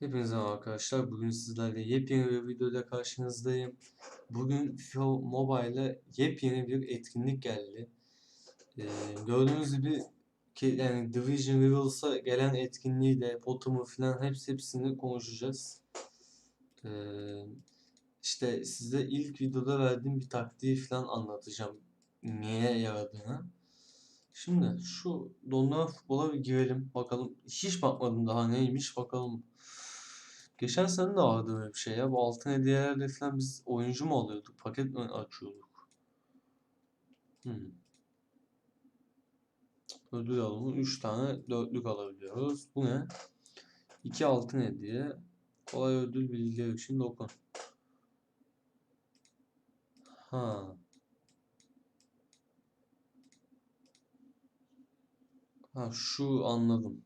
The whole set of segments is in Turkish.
Hepinize arkadaşlar. Bugün sizlerle yepyeni bir videoda karşınızdayım. Bugün FIFA Mobile'e yepyeni bir etkinlik geldi. Ee, gördüğünüz gibi ki, yani Division Rivals'a gelen etkinliği de Bottom'u falan hepsi hepsini konuşacağız. Ee, işte size ilk videoda verdiğim bir taktiği falan anlatacağım. Niye yaradığını. Şimdi şu dondurma futbola bir girelim. Bakalım. Hiç bakmadım daha neymiş bakalım. Geçen sene de vardı öyle bir şey ya. Bu altın hediyelerle falan biz oyuncu mu alıyorduk? Paket mi açıyorduk? Hmm. Ödül alımı 3 tane dörtlük alabiliyoruz. Bu ne? 2 altın hediye. Kolay ödül bilgileri için dokun. Ha. Ha şu anladım.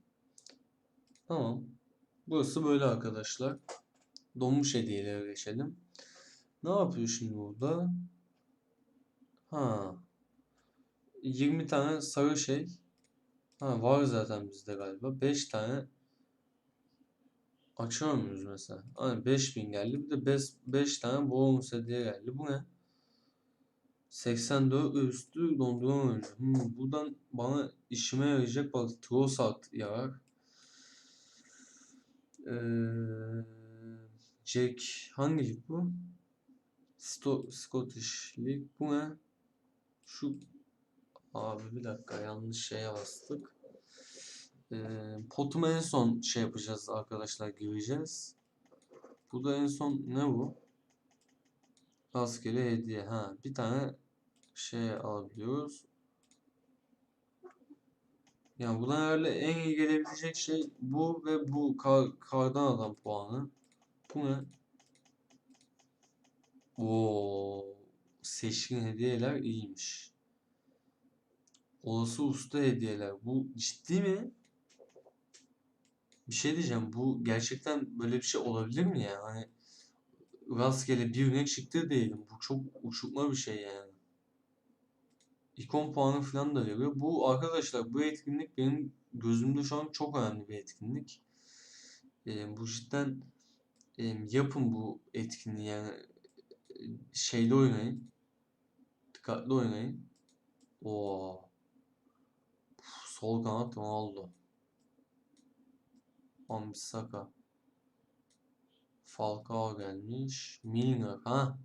Tamam. Burası böyle arkadaşlar. Donmuş hediyelere geçelim. Ne yapıyor şimdi burada? Ha. 20 tane sarı şey. Ha var zaten bizde galiba. 5 tane açıyor muyuz mesela? Hani 5000 geldi. Bir de 5, 5 tane bonus hediye geldi. Bu ne? 84 üstü dondurma oyuncu. Hmm, buradan bana işime yarayacak bak Trossard yarar. Ee, Jack hangi lig bu? Sto Scottish Lig. Bu ne? Şu abi bir dakika yanlış şeye bastık. Ee, potuma en son şey yapacağız arkadaşlar gireceğiz. Bu da en son ne bu? Rastgele hediye. Ha bir tane şey alabiliyoruz. Yani buna herhalde en iyi gelebilecek şey bu ve bu kar, kardan adam puanı. Bu ne? Oo, seçkin hediyeler iyiymiş. Olası usta hediyeler. Bu ciddi mi? Bir şey diyeceğim. Bu gerçekten böyle bir şey olabilir mi ya? Hani rastgele bir örnek çıktı değilim. Bu çok uçurtma bir şey yani. İkon puanı falan da veriyor. Bu arkadaşlar bu etkinlik benim gözümde şu an çok önemli bir etkinlik. Ee, bu cidden e, yapın bu etkinliği yani e, şeyle oynayın. Dikkatli oynayın. Oo. Sol kanat Ronaldo. Wan-Bissaka. Falcao gelmiş. Milner ha.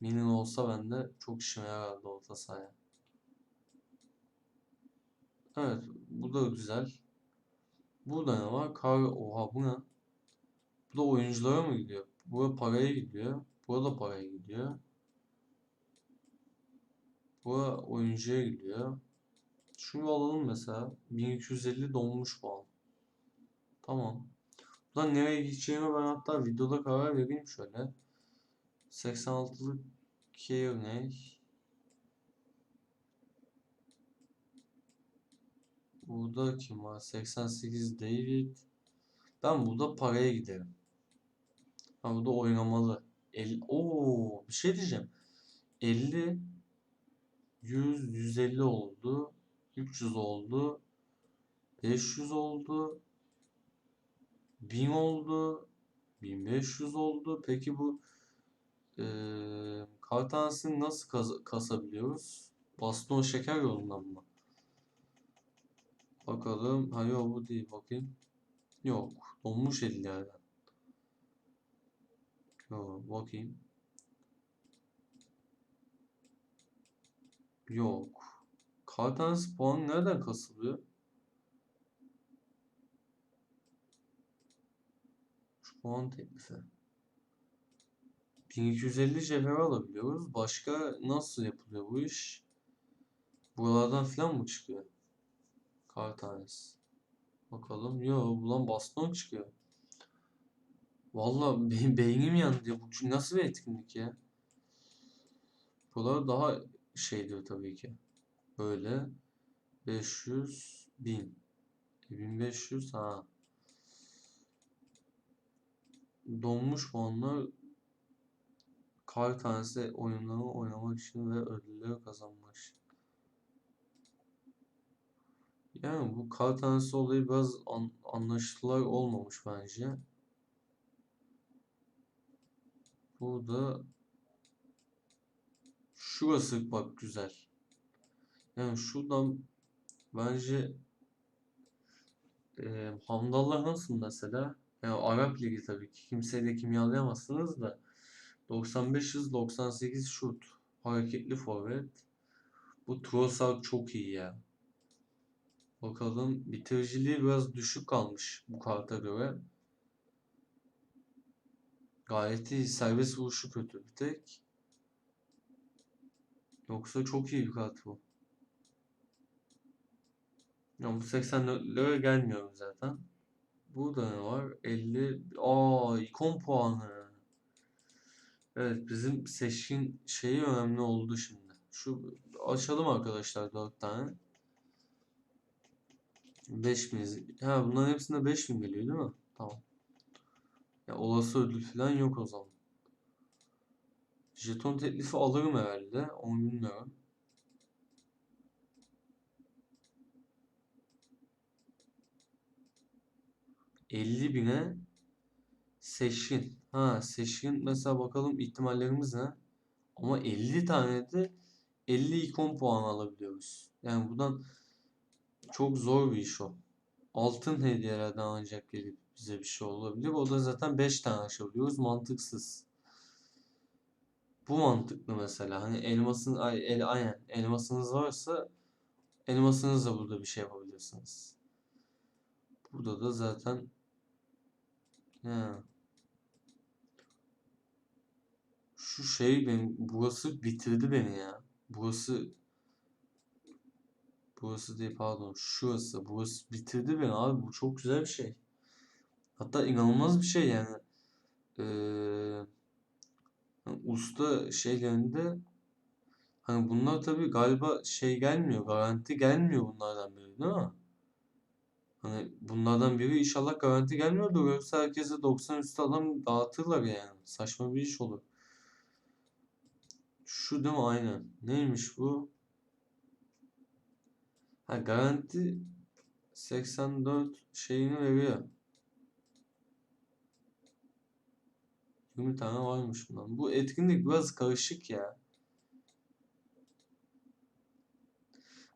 Milner olsa ben de çok işime yarardı orta sahaya. Evet, bu da güzel. Burada ne var? Kar, oha bu ne? Bu da oyunculara mı gidiyor? Burada paraya gidiyor. Burada paraya gidiyor. Bu oyuncuya gidiyor. Şunu alalım mesela. 1250 donmuş puan. Tamam. Buradan nereye gideceğimi ben hatta videoda karar vereyim şöyle. 86'lık Kearney. Burada kim var? 88 David. Ben burada paraya giderim. Ha burada oynamalı. El Oo, bir şey diyeceğim. 50 100 150 oldu. 300 oldu. 500 oldu. 1000 oldu. 1500 oldu. Peki bu e, kar tanesini nasıl kas kasabiliyoruz? Baston şeker yolundan mı? Bakalım. Ha yok bu değil. Bakayım. Yok. Donmuş ellerden. Yok. Bakayım. Yok. Kar tanesi puan nereden kasılıyor? Şu puan teklifi. 1250 cevher alabiliyoruz. Başka nasıl yapılıyor bu iş? Buralardan falan mı çıkıyor? Kar tanesi. Bakalım. Yo buradan baston çıkıyor. Vallahi benim beynim yandı. Bu nasıl bir etkinlik ya? Buralar daha şeydir tabii ki. Böyle 500 1000 1500 ha. Donmuş puanlar kar tanesi oyunlarını oynamak için ve ödülleri kazanmak için. Yani bu kar tanesi olayı biraz an, anlaşılır olmamış bence. Burada şurası bak güzel. Yani şuradan bence e, Hamdallah nasıl mesela? Yani Arap Ligi tabii ki. Kimseyi de kimyalayamazsınız da. 95 hız, 98 şut. Hareketli forvet. Bu Trossard çok iyi ya. Bakalım bitiriciliği biraz düşük kalmış bu karta göre. Gayet iyi. Serbest vuruşu kötü bir tek. Yoksa çok iyi bir kart bu. Ya bu 84'lere gelmiyor zaten. Burada ne var? 50. Aa, ikon puanı. Evet, bizim seçkin şeyi önemli oldu şimdi. Şu açalım arkadaşlar 4 tane. 5000. Ha bunların hepsinde 5000 geliyor değil mi? Tamam. Ya olası ödül falan yok o zaman. Jeton teklifi alırım herhalde. Onu bilmiyorum. Elli bine seçkin. Ha seçkin mesela bakalım ihtimallerimiz ne? Ama 50 tane de 50 ikon puan alabiliyoruz. Yani buradan çok zor bir iş o. Altın hediyelerden ancak gelip bize bir şey olabilir. O da zaten 5 tane açabiliyoruz. Mantıksız. Bu mantıklı mesela. Hani elmasın ay el aynen elmasınız varsa elmasınızla burada bir şey yapabilirsiniz. Burada da zaten he. Şu şey benim burası bitirdi beni ya. Burası burası değil pardon şurası burası bitirdi beni abi bu çok güzel bir şey. Hatta inanılmaz bir şey yani. Ee, yani usta şeylerinde hani bunlar tabii galiba şey gelmiyor garanti gelmiyor bunlardan biri değil mi? Hani bunlardan biri inşallah garanti gelmiyordur yoksa herkese 90 üstü adam dağıtırlar yani. Saçma bir iş olur. Şu değil mi? Aynen. Neymiş bu? Ha garanti 84 şeyini veriyor. 20 tane varmış bundan. Bu etkinlik biraz karışık ya.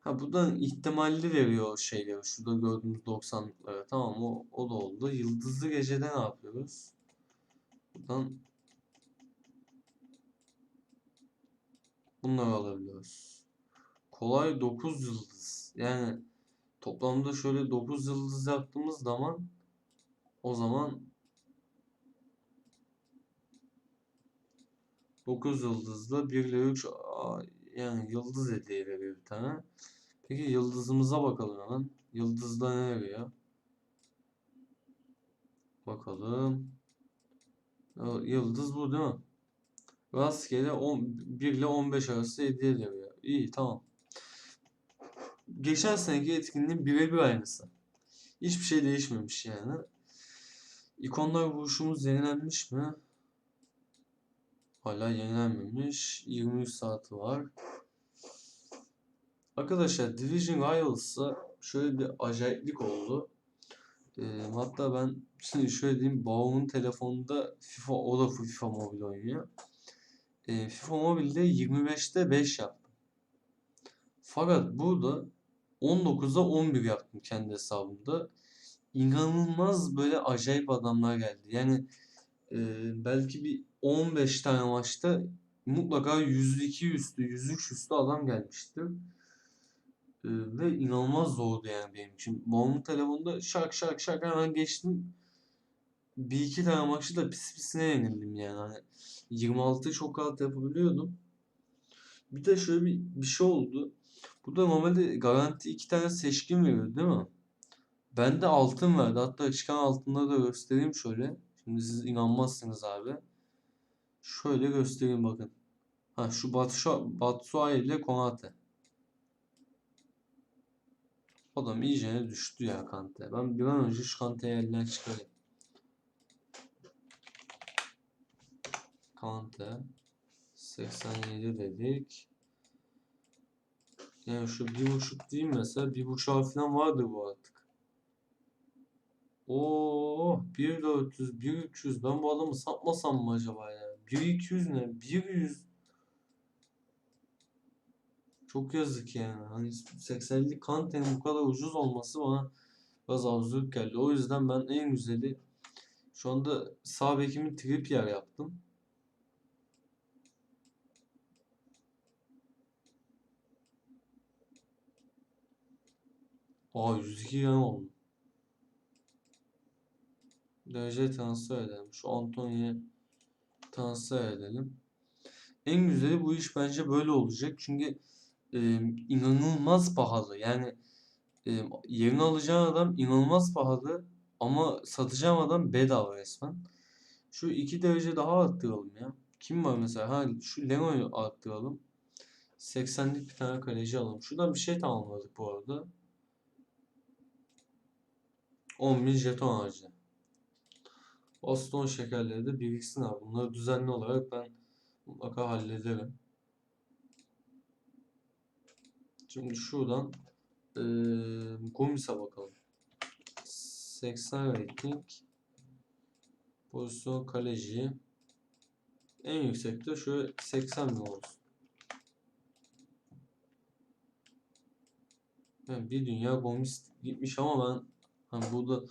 Ha buradan ihtimalli veriyor şeyleri. Şurada gördüğümüz 90'lıklara. Tamam o, o da oldu. Yıldızlı gecede ne yapıyoruz? Buradan bunları alabiliyoruz. Kolay 9 yıldız. Yani toplamda şöyle 9 yıldız yaptığımız zaman o zaman 9 yıldızlı 1 ile 3 yani yıldız hediye veriyor bir tane. Peki yıldızımıza bakalım hemen. Yıldızda ne veriyor? Bakalım. Yıldız bu değil mi? Rastgele 10, 1 ile 15 arası hediye veriyor. İyi tamam. Geçen seneki etkinliğin birebir aynısı. Hiçbir şey değişmemiş yani. İkonlar vuruşumuz yenilenmiş mi? Hala yenilenmemiş. 23 saati var. Arkadaşlar Division Rivals'a şöyle bir acayiplik oldu. Ee, hatta ben şimdi şöyle diyeyim babamın telefonunda FIFA o da FIFA Mobile oynuyor. Ee, FIFA Mobile'de 25'te 5 yaptım. Fakat burada 19'da 11 yaptım kendi hesabımda. İnanılmaz böyle acayip adamlar geldi. Yani e, belki bir 15 tane maçta mutlaka 102 üstü, 103 üstü adam gelmişti. Ee, ve inanılmaz zordu yani benim için. Babamın telefonunda şak şak şak hemen geçtim. Bir iki tane maçı da pis pisine yenildim yani. Hani 26 çok rahat yapabiliyordum. Bir de şöyle bir, bir şey oldu. Burada normalde garanti iki tane seçkin veriyor değil mi? Bende altın verdi. Hatta çıkan altınları da göstereyim şöyle. Şimdi siz inanmazsınız abi. Şöyle göstereyim bakın. Ha şu Batshuayi Batshuayi ile Konate. Adam iyice düştü ya Kante. Ben bir an önce şu Kante'yi elden çıkarayım. Kante 87 dedik. Yani şu bir buçuk değil mesela bir buçuk falan vardır bu artık. Oo 1400 1300 ben bu adamı satmasam mı acaba ya? 1200 ne? 100 çok yazık yani. Hani 80'lik Kante'nin bu kadar ucuz olması bana biraz absürt geldi. O yüzden ben en güzeli şu anda sağ bekimi Trippier yaptım. Aa 102 gram oldu. Derece transfer edelim. Şu Antonio'ya transfer edelim. En güzeli bu iş bence böyle olacak. Çünkü e, inanılmaz pahalı. Yani e, yerini alacağın adam inanılmaz pahalı ama satacağım adam bedava resmen. Şu iki derece daha arttıralım ya. Kim var mesela? Ha şu Leno'yu arttıralım. 80'lik bir tane kaleci alalım. Şuradan bir şey tamamladık bu arada. 10.000 jeton harcı. Boston şekerleri de biriksin abi. Bunları düzenli olarak ben mutlaka hallederim. Şimdi şuradan e, Gomis'e bakalım. 80 rating. Pozisyon kaleci. En yüksekte şöyle 80 bin olsun. Yani bir dünya Gomis gitmiş ama ben hani burada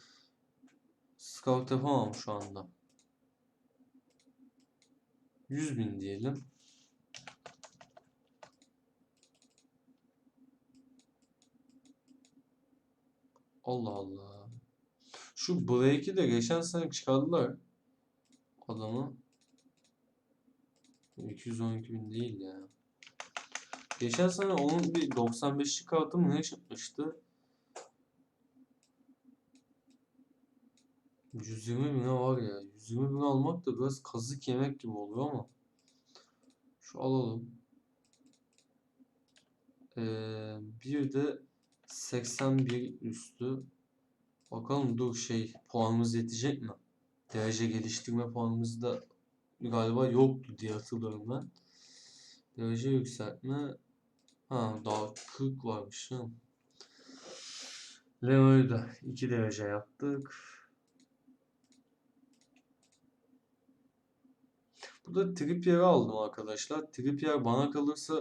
scout yapamam şu anda. 100 bin diyelim. Allah Allah. Şu Blake'i de geçen sene çıkardılar. Adamı. 212 bin değil ya. Geçen sene onun bir 95'lik kartı mı ne çıkmıştı? 120 bine var ya. 120 bin almak da biraz kazık yemek gibi oluyor ama. Şu alalım. Ee, bir de 81 üstü. Bakalım dur şey puanımız yetecek mi? Derece geliştirme puanımız da galiba yoktu diye hatırlıyorum ben. Derece yükseltme. Ha daha 40 varmış. Ha. Leo'yu da 2 derece yaptık. Burada Trippier'i aldım arkadaşlar. Trippier bana kalırsa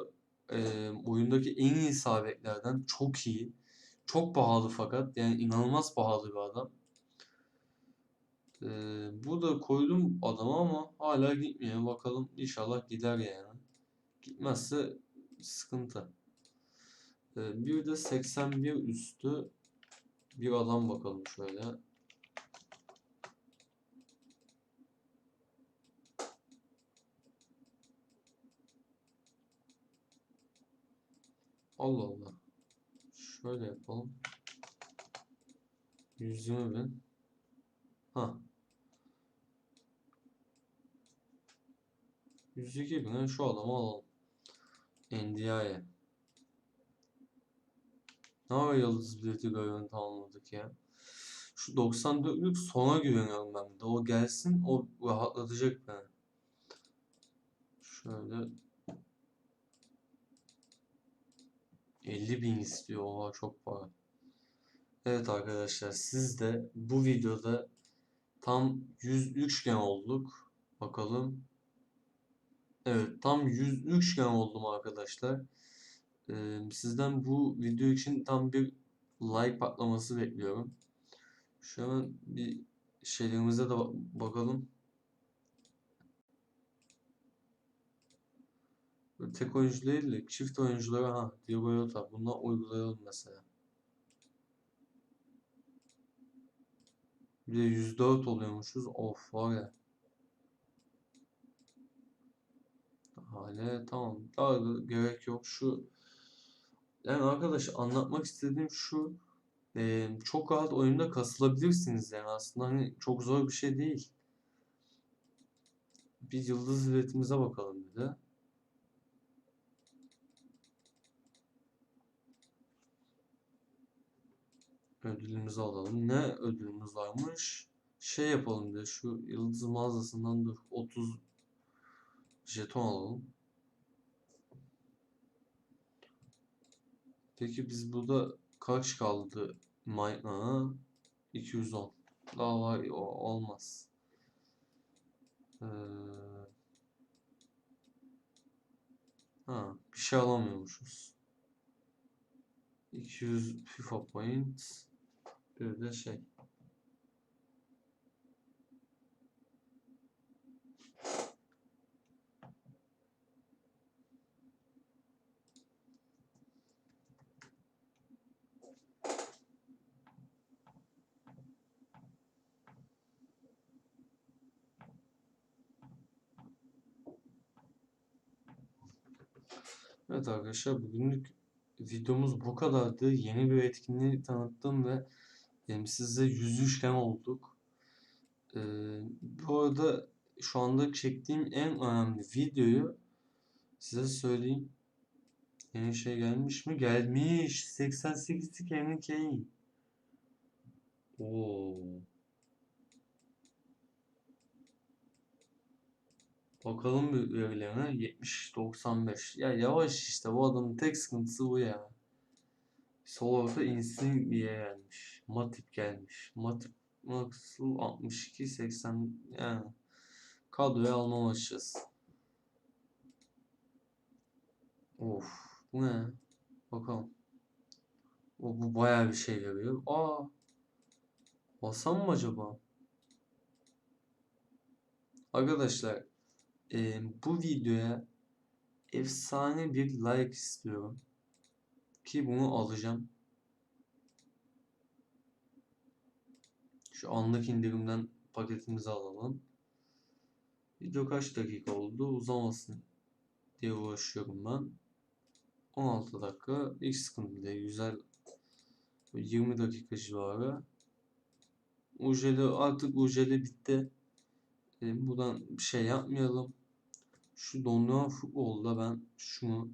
e, oyundaki en iyi sağ beklerden çok iyi. Çok pahalı fakat yani inanılmaz pahalı bir adam. Ee, burada koydum adama ama hala gitmiyor. Bakalım inşallah gider yani. Gitmezse sıkıntı. Ee, bir de 81 üstü bir adam bakalım şöyle. Allah Allah. Şöyle yapalım. 120 bin. Ha. 102 bine şu adamı alalım. NDI'ye. Ne var yıldız bileti görevini tamamladık ya. Şu 94'lük sona güveniyorum ben de. O gelsin o rahatlatacak beni. Şöyle 50 bin istiyor. Oha çok pahalı. Evet arkadaşlar siz de bu videoda tam 103 gen olduk. Bakalım. Evet tam 103 gen oldum arkadaşlar. Ee, sizden bu video için tam bir like patlaması bekliyorum. Şu an bir şeylerimize de bakalım. Böyle tek oyuncu değil de çift oyunculara ha Diogo Jota bundan uygulayalım mesela. Bir de 104 oluyormuşuz. Of var ya. Hale tamam. Daha da gerek yok. Şu yani arkadaş anlatmak istediğim şu e, çok rahat oyunda kasılabilirsiniz yani aslında hani çok zor bir şey değil. Bir yıldız biletimize bakalım bir de. Ödülümüzü alalım. Ne ödülümüz varmış? Şey yapalım diye şu yıldız mağazasından dur 30 jeton alalım. Peki biz burada kaç kaldı Mayna? 210. Daha var o olmaz. Ee, Ha, bir şey alamıyormuşuz. 200 FIFA point. Bir de şey. Evet arkadaşlar bugünlük videomuz bu kadardı. Yeni bir etkinliği tanıttım ve hem size yüzüşken olduk. Ee, bu arada şu anda çektiğim en önemli videoyu size söyleyeyim. Yeni şey gelmiş mi? Gelmiş. 88'lik Henry Kane. Oo. Bakalım bir verilerine 70-95. Ya yavaş işte bu adamın tek sıkıntısı bu ya. Sol orta Insigne gelmiş. Matip gelmiş. Matip nasıl 62-80 yani kadroya almam açacağız. Of bu ne? Bakalım. O bu bayağı bir şey veriyor. Aa. Basam mı acaba? Arkadaşlar e, bu videoya efsane bir like istiyorum. Ki bunu alacağım. Şu anlık indirimden paketimizi alalım. Video kaç dakika oldu? Uzamasın diye uğraşıyorum ben. 16 dakika. Hiç sıkıntı değil. Güzel. 20 dakika civarı. Ujeli artık ujeli bitti. E, buradan bir şey yapmayalım. Şu dondurma futbolda ben şunu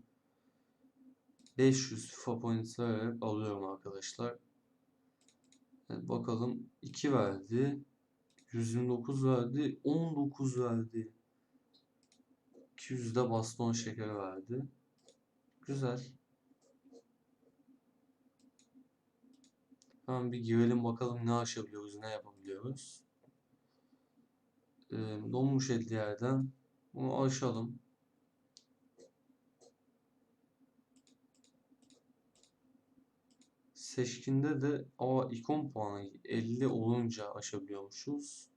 500 FIFA points alıyorum arkadaşlar. Evet, bakalım 2 verdi. 129 verdi. 19 verdi. 200 de baston şekeri verdi. Güzel. Hemen bir girelim bakalım ne aşabiliyoruz, ne yapabiliyoruz. Ee, donmuş etli yerden bunu aşalım. Seçkinde de a ikon puanı 50 olunca aşabiliyormuşuz.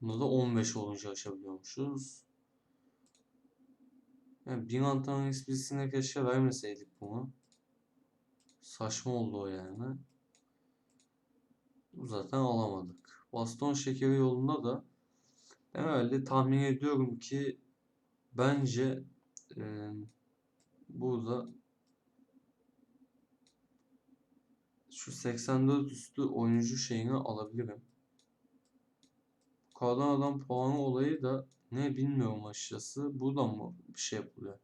Bunda da 15 olunca aşabiliyormuşuz. Yani bin antrenman esprisine keşke vermeseydik bunu. Saçma oldu o yani. Zaten alamadık. Baston şekeri yolunda da herhalde tahmin ediyorum ki bence e, burada şu 84 üstü oyuncu şeyini alabilirim. Kalan adam puanı olayı da ne bilmiyorum açıkçası. Buradan mı bir şey yapılıyor?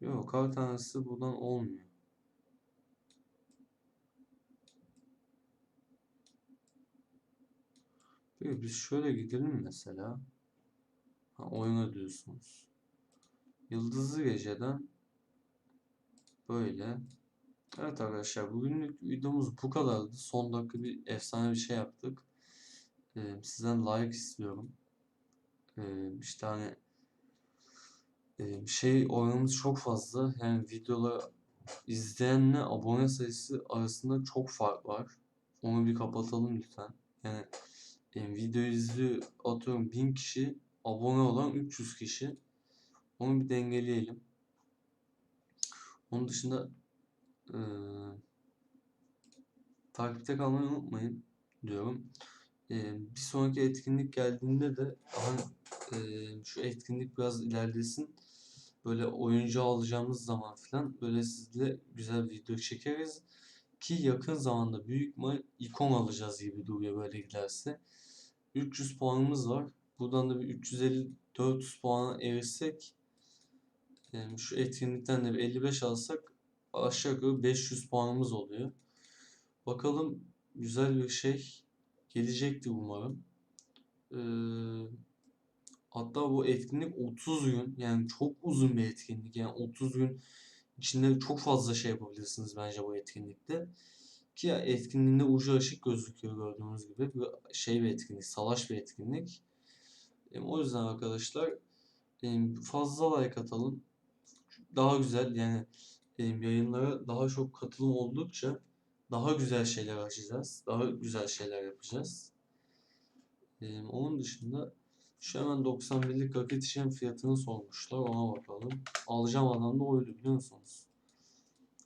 Yok kar tanesi buradan olmuyor. Peki biz şöyle gidelim mesela. Ha, oyuna diyorsunuz. Yıldızlı Gece'den böyle. Evet arkadaşlar bugünlük videomuz bu kadardı. Son dakika bir efsane bir şey yaptık. Ee, sizden like istiyorum. Ee, işte hani e, şey oranımız çok fazla. Yani videoları izleyenle abone sayısı arasında çok fark var. Onu bir kapatalım lütfen. Yani e, video izliyor atıyorum 1000 kişi abone olan 300 kişi. Onu bir dengeleyelim. Onun dışında e, takipte kalmayı unutmayın diyorum. E, bir sonraki etkinlik geldiğinde de daha e, şu etkinlik biraz ilerlesin. Böyle oyuncu alacağımız zaman falan böyle sizle güzel video çekeriz. Ki yakın zamanda büyük mü ikon alacağız gibi duruyor böyle giderse. 300 puanımız var. Buradan da bir 350-400 puana erirsek yani şu etkinlikten de bir 55 alsak aşağı yukarı 500 puanımız oluyor. Bakalım güzel bir şey gelecekti umarım. Ee, hatta bu etkinlik 30 gün yani çok uzun bir etkinlik. Yani 30 gün içinde çok fazla şey yapabilirsiniz bence bu etkinlikte. Ki etkinliğinde ucu açık gözüküyor gördüğünüz gibi. Bir şey bir etkinlik, salaş bir etkinlik. E, o yüzden arkadaşlar fazla like atalım. daha güzel yani benim yayınlara daha çok katılım oldukça daha güzel şeyler açacağız. Daha güzel şeyler yapacağız. Ee, onun dışında şu hemen 91'lik raket işlem fiyatını sormuşlar. Ona bakalım. Alacağım adam da oydu biliyor musunuz?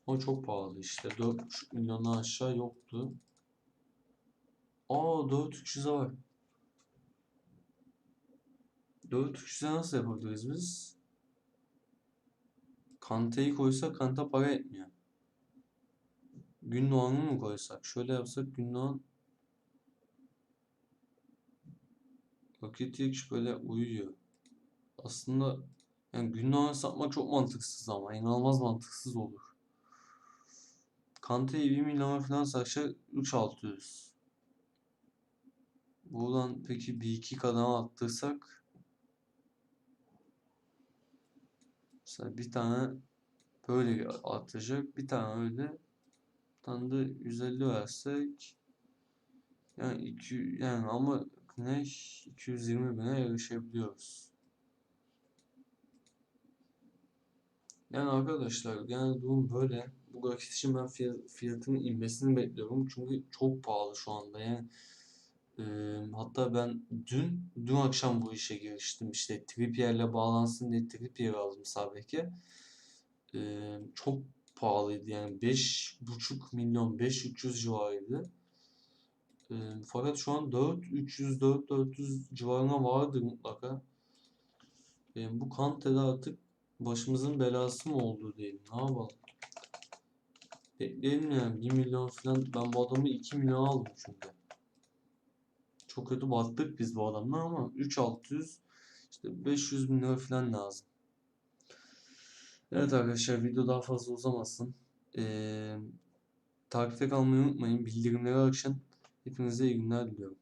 O çok pahalı işte. 4,5 milyondan aşağı yoktu. Aa 4300'e var. 4300'e nasıl yapabiliriz biz? Kante'yi koysak Kanta para etmiyor. Gündoğan'ı mı koysak? Şöyle yapsak Gündoğan Rakitic böyle uyuyor. Aslında yani Gündoğan'ı satmak çok mantıksız ama inanılmaz mantıksız olur. Kante'yi 1 milyona falan satsak 3600. Buradan peki bir iki kademe attırsak mesela bir tane böyle atacak bir tane öyle bir tane de 150 versek yani 2 yani ama ne 220 bine yarışabiliyoruz. Yani arkadaşlar genel durum böyle. Bu grafik için ben fiyat, fiyatının inmesini bekliyorum. Çünkü çok pahalı şu anda. Yani hatta ben dün dün akşam bu işe giriştim. İşte Trippier'le bağlansın diye Trippier aldım Sabek'e. E, çok pahalıydı yani 5,5 milyon 5-300 civarıydı. E, fakat şu an 4 300 4 400 civarına vardır mutlaka. E, bu Kante'de artık başımızın belası mı oldu diyelim. Ne yapalım? Bekleyelim yani 1 milyon falan. Ben bu adamı 2 milyon aldım çünkü. Çok kötü battık biz bu adamla ama 3600 işte 500 bin lira falan lazım. Evet arkadaşlar video daha fazla uzamasın. Ee, takipte kalmayı unutmayın. Bildirimleri açın. Hepinize iyi günler diliyorum.